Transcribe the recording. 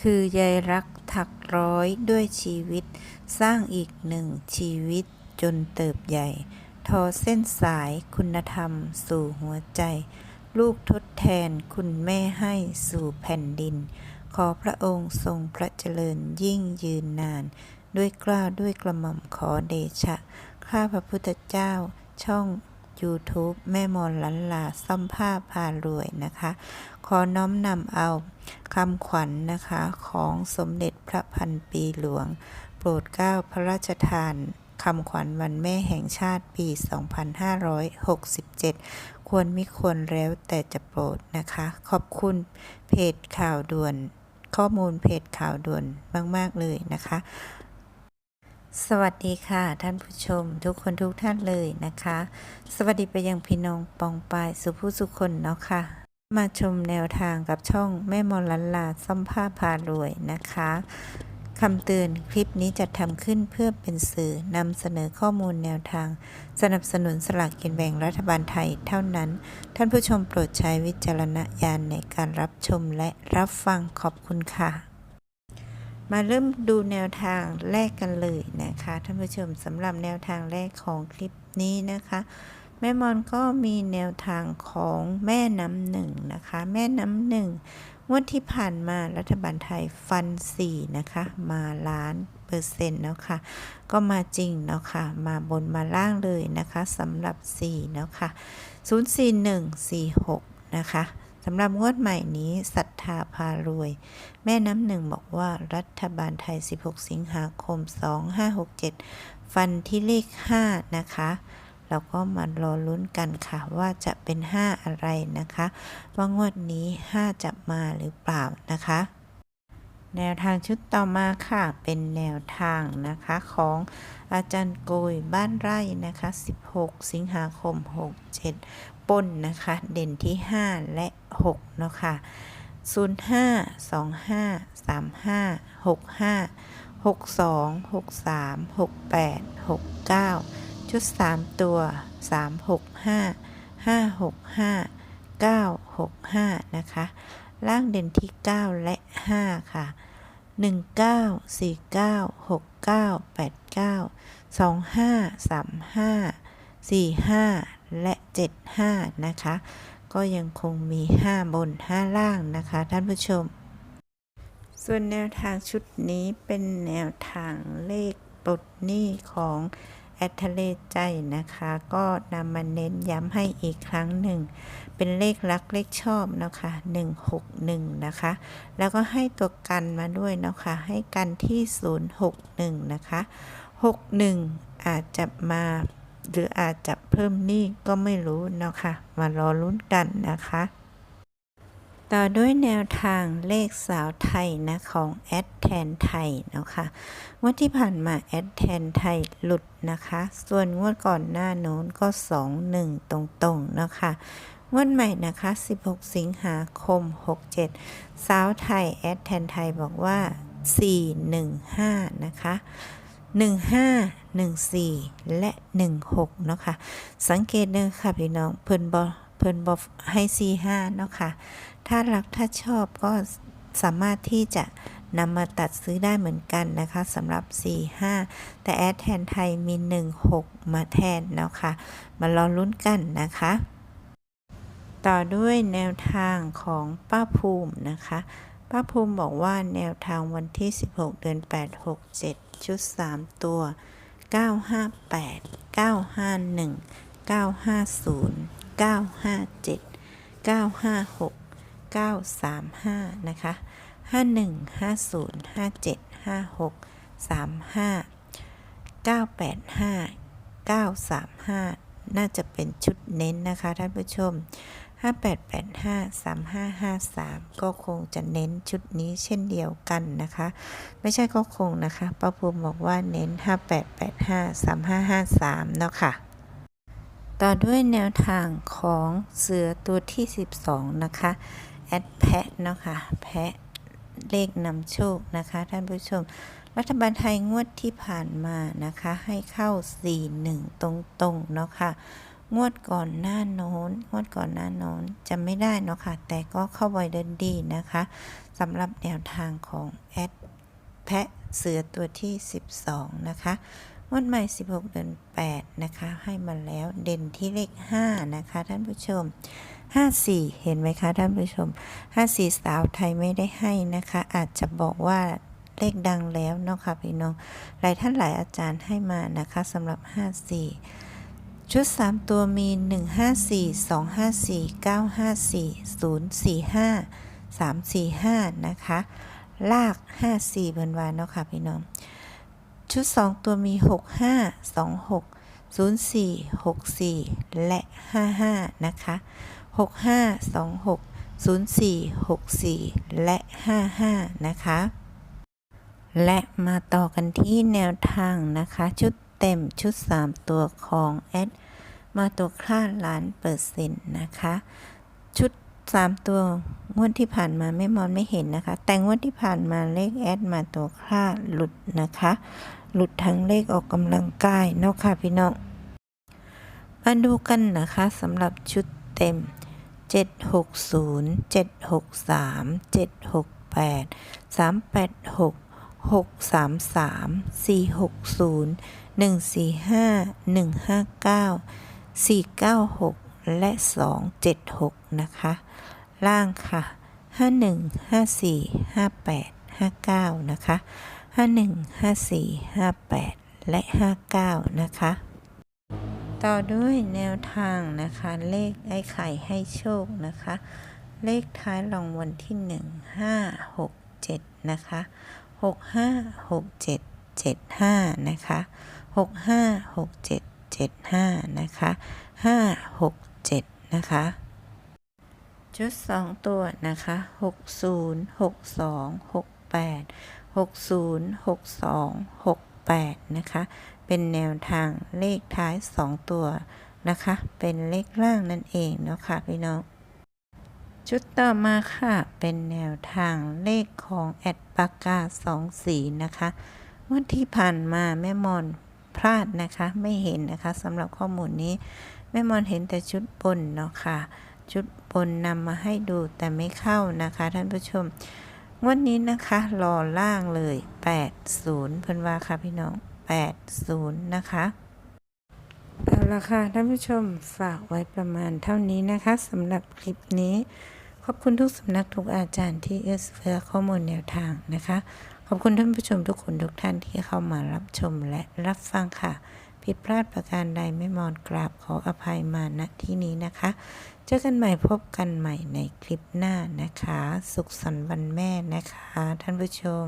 คือยายรักถักร้อยด้วยชีวิต สร้างอีกหนึ่งชีวิตจนเติบใหญ่ ทอเส้นสายคุณธรรมสู่หัวใจ ลูกทดแทนคุณแม่ให้สู่แผ่นดิน ขอพระองค์ทรงพระเจริญยิ่งยืนนาน ด้วยกล้าด้วยกระหม่อมขอเดชะ ข้าพระพุทธเจ้าช่อง YouTube แม่มอนลันลาซ่อมผ้าพารวยนะคะ ขอน้อมนำเอาคำขวัญนนะคะของสมเด็จพระพันปีหลวง โปรดเกล้าพระราชทานคำขวัญวันแม่แห่งชาติปี 2567 ควรมิควรแล้วแต่จะโปรดนะคะ ขอบคุณเพจข่าวด่วน ข้อมูลเพจข่าวด่วนมาก ๆ เลยนะคะ สวัสดีค่ะท่านผู้ชม ทุกคนทุกท่านเลยนะคะ สวัสดีไปยังพี่น้องปองปายสุผู้สุคนเนาะค่ะ มาชมแนวทางกับช่องแม่มอลันลาซ่อมผ้าพารวยนะคะคำเตือนคลิปนี้จะทำขึ้นเพื่อเป็นสื่อนำเสนอข้อมูลแนวทาง สนับสนุนสลากกินแบ่งรัฐบาลไทยเท่านั้น ท่านผู้ชมโปรดใช้วิจารณญาณในการรับชมและรับฟังขอบคุณค่ะ มาเริ่มดูแนวทางแรกกันเลยนะคะท่านผู้ชมสำหรับแนวทางแรกของคลิปนี้นะคะ แม่มอนก็มีแนวทางของแม่น้ำหนึ่งนะคะ แม่น้ำหนึ่งงวดที่ผ่านมารัฐบาลไทยฟัน4นะคะมาล้านเปอร์เซ็นต์เนาะค่ะ ก็มาจริงเนาะค่ะ มาบนมาล่างเลยนะคะสำหรับ4เนาะค่ะ 04146 นะคะำหรับงวดใหม่นี้ศรัทธาพารวย แม่น้ำหนึ่งบอกว่ารัฐบาลไทย 16 สิงหาคม 2567 ฟันที่เลข 5 นะคะเราก็มารอลุ้นกันค่ะว่าจะเป็น 5 อะไรนะคะ ว่างวดนี้ 5 จะมาหรือเปล่านะคะ แนวทางชุดต่อมาค่ะ เป็นแนวทางนะคะของอาจารย์โกยบ้านไร่นะคะ 16 สิงหาคม 67 ปนนะคะ เด่นที่ 5 และ 6 เนาะค่ะ 05 25 35 65 62 63 68 69 ชุด 3 ตัว 3 6 5 5 6 5 9 6 5 นะคะ ล่างเด่นที่ 9 และ 5 ค่ะ 19 49 69 89 25 35 45 และ 75 นะคะ ก็ยังคงมี 5 บน 5 ล่างนะคะ ท่านผู้ชม ส่วนแนวทางชุดนี้เป็นแนวทางเลขปลดหนี้ของแอดทะเลใจนะคะ ก็นำมาเน้นย้ำให้อีกครั้งหนึ่ง เป็นเลขรักเลขชอบนะคะ 161 นะคะ แล้วก็ให้ตัวกันมาด้วยนะคะ ให้กันที่ 061 นะคะ 61 อาจจะมา หรืออาจจะเพิ่มหนี้ก็ไม่รู้นะคะมารอลุ้นกันนะคะ ต่อด้วยแนวทางเลขสาวไทยนะของแอดแทนไทยนะคะงวดที่ผ่านมาแอดแทนไทยหลุดนะคะ ส่วนงวดก่อนหน้าโน้นก็ 2 1 ตรงๆนะคะงวดใหม่นะคะ 16 สิงหาคม 67 สาวไทย แอดแทนไทยบอกว่า 415 นะคะ 15 14 และ 16 เนาะค่ะ สังเกตเด้อค่ะพี่น้อง เพิ่นบอเพิ่นบอให้45เนาะค่ะ ถ้ารักถ้าชอบก็สามารถที่จะนำมาตัดซื้อได้เหมือนกันนะคะสำหรับ 45 แต่แอดแทนไทยมี 16 มาแทนเนาะค่ะ มารอลุ้นกันนะคะ ต่อด้วยแนวทางของป้าภูมินะคะ ป้าภูมิบอกว่าแนวทางวันที่ 16 เดือน 8 67 ชุด 3 ตัว 958 951 950 957 956 935 นะคะ 51 50 57 56 35 985 935 น่าจะเป็นชุดเน้นนะคะท่านผู้ชม 5885 3553 ก็คงจะเน้นชุดนี้เช่นเดียวกันนะคะ ไม่ใช่ก็คงนะคะป้าภูมิบอกว่าเน้น 5885 3553 เนาะค่ะ ต่อด้วยแนวทางของเสือตัวที่ 12 นะคะ แอดแพะเนาะค่ะ แพะเลขนำโชคนะคะ ท่านผู้ชม รัฐบาลไทยงวดที่ผ่านมานะคะ ให้เข้า 41 ตรงๆ เนาะค่ะ งวดก่อนหน้าโน้น งวดก่อนหน้าโน้นจะไม่ได้เนาะค่ะ แต่ก็เข้าไวเดินดีนะคะสำหรับแนวทางของแอดแพะเสือตัวที่ 12 นะคะงวดใหม่ 16 เดือน 8 นะคะ ให้มาแล้วเด่นที่เลข 5 นะคะ ท่านผู้ชม 54 เห็นไหมคะท่านผู้ชม 54 สาวไทยไม่ได้ให้นะคะ อาจจะบอกว่าเลขดังแล้วเนาะค่ะพี่น้อง หลายท่านหลายอาจารย์ให้มานะคะสำหรับ 54 ชุด 3 ตัวมี 154 254 954 045 345 นะคะ ลาก 54บนวานเนาะค่ะพี่น้อง ชุด 2 ตัวมี 65 26 04 64 และ 55 นะคะ 65 26 04 64 และ 55 นะคะ และมาต่อกันที่แนวทางนะคะ ชุด เต็มชุด 3 ตัวของแอดมาตัวคลาดล้านเปอร์เซ็นต์นะคะ ชุด 3 ตัวงวดที่ผ่านมาไม่มอนไม่เห็นนะคะ แต่งวดที่ผ่านมาเลขแอดมาตัวคลาดหลุดนะคะ หลุดทั้งเลขออกกำลังกายเนาะค่ะพี่น้องมาดูกันนะคะสำหรับชุดเต็ม 760 763 768 386 633 460 145 159 496 และ 276 นะคะ ล่างค่ะ 51 54 58 59 นะคะ 51 54 58 และ 59 นะคะ ต่อด้วยแนวทางนะคะ เลขไอ้ไข่ให้โชคนะคะ เลขท้ายรางวัลที่ 1 5 6 7 นะคะ 6 5 6 7 7 5 นะคะ 6 5 6 7 7 5 นะคะ 5 6 7 นะคะ ชุด 2 ตัวนะคะ 60 62 68 60 62 68 นะคะ เป็นแนวทางเลขท้าย 2 ตัวนะคะ เป็นเลขล่างนั่นเองเนาะคะ่ะพี่น้อง ชุดต่อมาค่ะ เป็นแนวทางเลขของแอดปากกาสองสีนะคะ วันที่ผ่านมาแม่มอนพลาดนะคะ ไม่เห็นนะคะสำหรับข้อมูลนี้ แม่มอนเห็นแต่ชุดบนเนาะค่ะ ชุดบนนำมาให้ดูแต่ไม่เข้านะคะ ท่านผู้ชม วันนี้นะคะรอล่างเลย 80 เพิ่นว่าค่ะพี่น้อง 80 นะคะเอาละค่ะท่านผู้ชมฝากไว้ประมาณเท่านี้นะคะสำหรับคลิปนี้ ขอบคุณทุกสำนักทุกอาจารย์ที่เอื้อเฟื้อข้อมูลแนวทางนะคะ ขอบคุณท่านผู้ชมทุกคนทุกท่านที่เข้ามารับชมและรับฟังค่ะ ผิดพลาดประการใดไม่มอนกราบขออภัยมาณที่นี้นะคะ เจอกันใหม่พบกันใหม่ในคลิปหน้านะคะ สุขสันต์วันแม่นะคะ ท่านผู้ชม